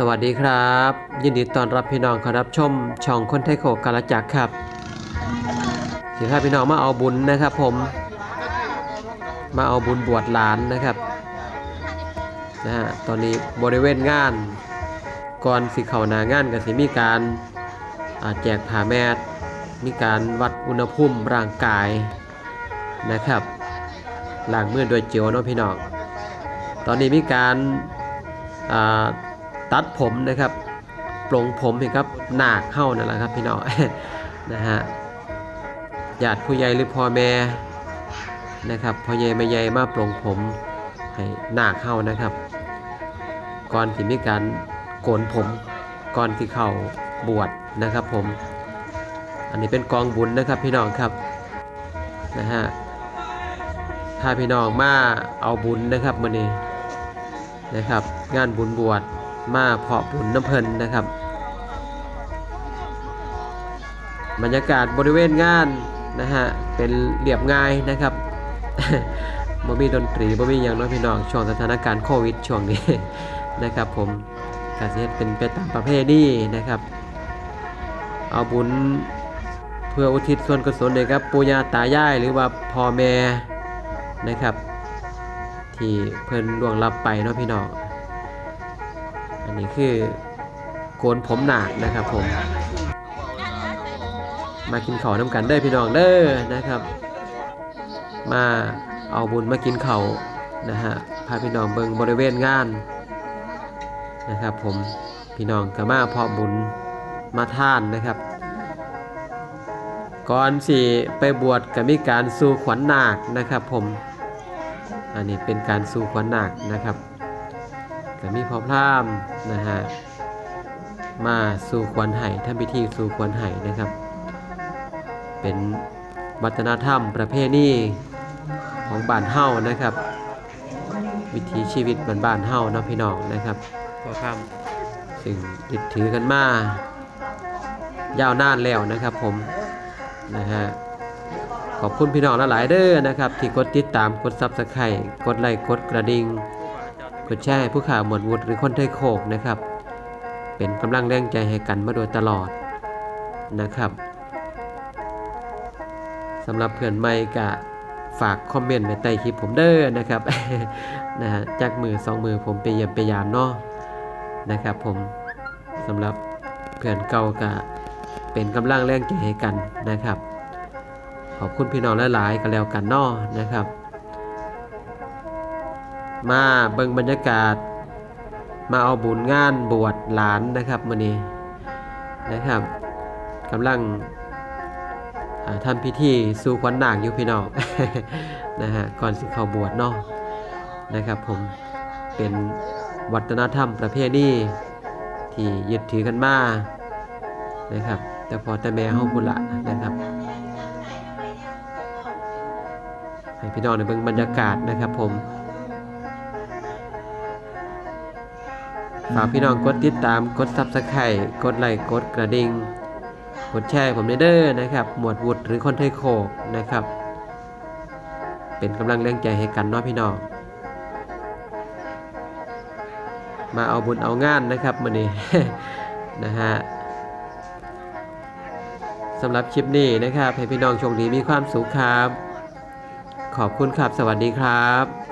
สวัสดีครับ ยินดีต้อนรับพี่น้องเข้ารับชม ช่องคนไทยโขกกาลจักรครับสิพาพี่น้องมาเอาบุญนะครับ ผม มาเอาบุญบวชหลานนะครับนะฮะตอนนี้บริเวณงาน ก่อนสิเข้านางานก็สิมีการแจกผ้าแมสมีการวัดอุณหภูมิร่างกายนะครับล้างมือโดยเจลเนาะพี่น้อง ตอนนี้มีการอ่า ตัดผมนะครับปลงผมให้ครับหนาคเข้านั่นแหละครับพี่น้องนะฮะญาติผู้ใหญ่หรือพ่อแม่นะครับพ่อใหญ่แม่ใหญ่มาปลงผมให้หนาคเข้านะครับ ก่อนที่มีการโกนผมก่อนที่เข้าบวชนะครับผม อันนี้เป็นกองบุญนะครับพี่น้องครับนะฮะถ้าพี่น้องมาเอาบุญนะครับมื้อนี้นะครับ งานบุญบวช มาเพาะบุญน้ำเพลินนะครับ บรรยากาศบริเวณงานนะฮะเป็นเรียบง่ายนะครับบ่มีดนตรีบ่มีอย่างน้อยพี่น้องช่วงสถานการณ์โควิดช่วงนี้นะครับ ผมกาเฮ็ดเป็นไปตามประเพณีนะครับ เอาบุญเพื่ออุทิศส่วนกุศลให้กับปู่ย่าตายายหรือว่าพ่อแม่นะครับ ที่เพิ่นล่วงลับไปเนาะพี่น้อง นนี้คือโกนผมหนาคนะครับผม มากินข้าวน้ำกันเด้อพี่น้องเด้อนะครับ มาเอาบุญมากินข้าวนะฮะพาพี่น้องเบิงบริเวณงานนะครับ ผมพี่น้องก็มาเพาะบุญมาท่านนะครับ ก่อนสิไปบวชก็มีการสู่ขวัญนาคนะครับ ผมอันนี้เป็นการสู่ขวัญนาคนะครับ ก็มีพ่อพรามนะฮะมาสู่ขวัญไห้ทำพิธีสู่ขวัญไห้นะครับ เป็นวัฒนธรรมประเพณีของบ้านเฮานะครับ วิถีชีวิตบ้านบ้านเฮาเนาะพี่น้องนะครับพ่อพรามซึ่งยึดถือกันมายาวนานแล้วนะครับผมนะฮะขอบคุณพี่น้องหลายๆเด้อนะครับ ที่กดติดตามกดซับสไครต์กดไลค์กดกระดิ่ง กดแชร์ให้ผู้ข่าวหมวดวุฒิหรือคนไทยโคกนะครับ เป็นกำลังแรงใจให้กันมาโดยตลอดนะครับสำหรับเพื่อนใหม่กะฝากคอมเมนต์ไว้ใต้คลิปผมเด้อนะครับนะฮะจากมือสองมือผมไปเยี่ยมไปยามเนาะนะครับ ผมสำหรับเพื่อนเก่ากะเป็นกำลังแรงใจให้กันนะครับ ขอบคุณพี่น้องหลายๆกันแล้วกันเนอนะครับ มาเบิ่งบรรยากาศ มาเอาบุญงานบวชหลานนะครับมื้อนี้นะครับกำลังทำพิธีสู่ขวัญนาคอยู่พี่น้องนะฮะก่อนสิเข้าบวชเนาะนะครับผมเป็นวัฒนธรรมประเพณีที่ยึดถือกันมานะครับ แต่พอแต่แม่เฮาพุ่นละนะครับให้พี่น้องในเบิ่งบรรยากาศนะครับผม ฝากพี่น้องกดติดตามกดซับสไครต์กดไลค์กดกระดิ่งกดแชร์ผมเด้อนะครับ หมวดวุฒิหรือคนไทยโคกนะครับ เป็นกำลังแรงใจให้กันเนาะพี่น้องมาเอาบุญเอางานนะครับมื้อนี้นะฮะสำหรับคลิปนี้นะครับ ให้พี่น้องโชคดีมีความสุขครับ ขอบคุณครับ สวัสดีครับ